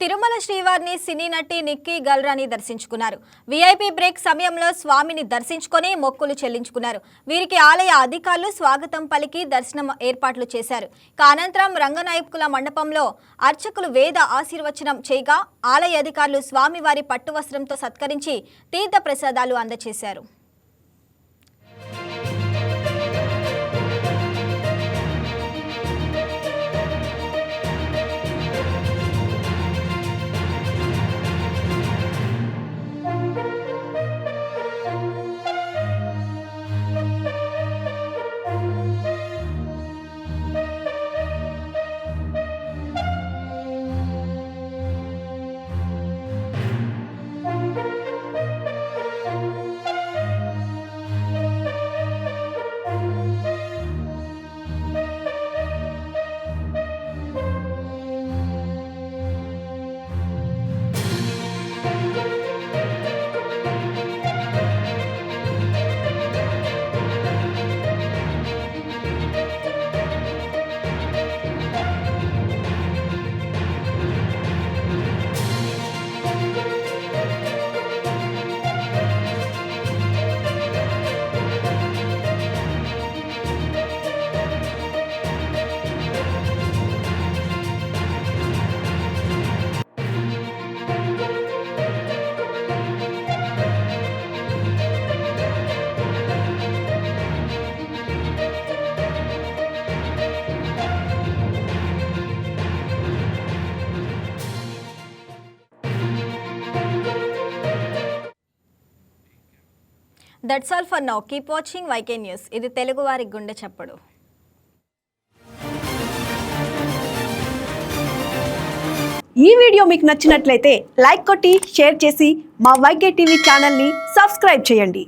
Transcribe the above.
తిరుమల శ్రీవారిని సినీ నటి నిక్కీ గల్రాని దర్శించుకున్నారు. వీఐపీ బ్రేక్ సమయంలో స్వామిని దర్శించుకొని మొక్కులు చెల్లించుకున్నారు. వీరికి ఆలయ అధికారులు స్వాగతం పలికి దర్శనం ఏర్పాట్లు చేశారు. కానంతరం అనంతరం రంగనాయకుల మండపంలో అర్చకులు వేద ఆశీర్వచనం చేయగా ఆలయ అధికారులు స్వామివారి పట్టు వస్త్రంతో సత్కరించి తీర్థ ప్రసాదాలు అందజేశారు that's all for now keep watching YK news ఇది తెలుగువారి గుండె చప్పుడు. ఈ వీడియో మీకు నచ్చినట్లయితే లైక్ కొట్టి షేర్ చేసి మా వైకే టీవీ ఛానల్ని సబ్స్క్రైబ్ చేయండి.